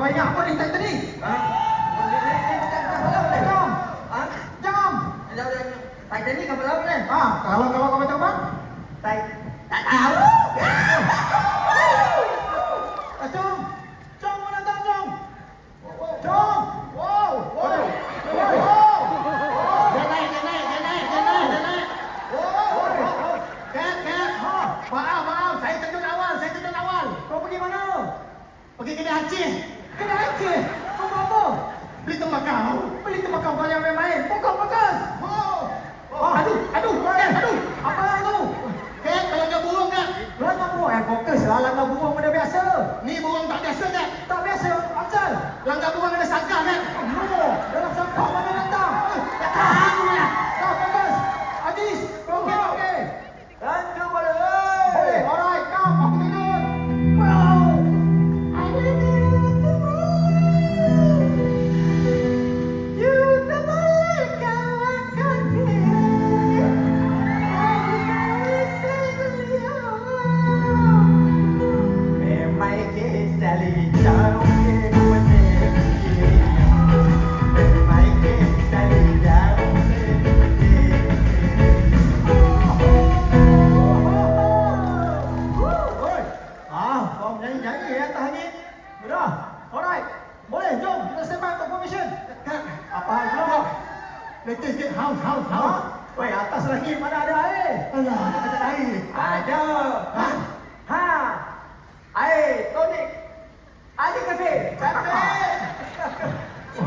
Kau ingat apa ni tadi tadi? Ha? Ni ni ni. Ha? Kalau kalau kau macam apa? Tai tak tahu. Ah, jom. Jom mana tak jom? Jom. Wow. Wow. Wow. Dia naik, dia naik, dia naik, dia naik, dia naik. Wow. Kat, kat. Ha, Maaf, maaf. Saya terjun awal, saya terjun awal. kau pergi mana? Pergi kedai Aceh. Kena Aceh. Kau buat apa? Beli tembakau. Beli tembakau kau yang main-main. Fokus, fokus. Oh. Oh, aduh, aduh, eh, aduh. Apa itu? Kat, pelanggar burung kat. Langgar burung. Eh, fokus lah. Langgar burung benda biasa. Ni burung tak biasa kat. Tak biasa. Asal. Langgar burung ada sangkar nyanyi-nyanyi ya atas ni. Sudah. Alright. Boleh, jom. Kita by untuk. Kat. Apa hal kau? Latest get house, house, Ha? house. Wei, atas langit mana ada air? Alah, tak ada air. Ada Ha? Ha Air tonik Ali kafe Kafe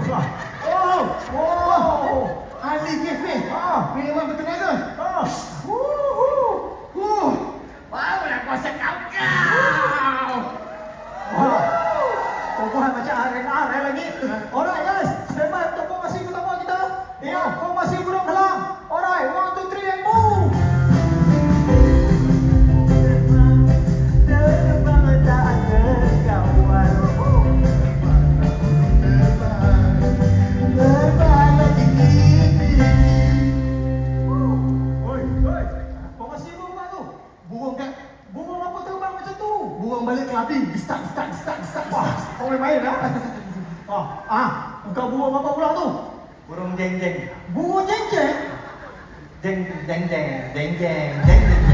Oh, Oh. Ali Cafe. Ah. Minuman bertenaga. Kau buat macam RNR lagi. Alright guys, burung balik clubbing. Start, start, start, start. Wah, kau main-main lah. Ah, ah, bukan burung apa pula tu? Burung jeng jeng Burung jeng-jeng. Jeng jeng jeng Jeng jeng Jeng jeng jeng jeng Jeng jeng Jeng jeng jeng jeng Jeng jeng jeng jeng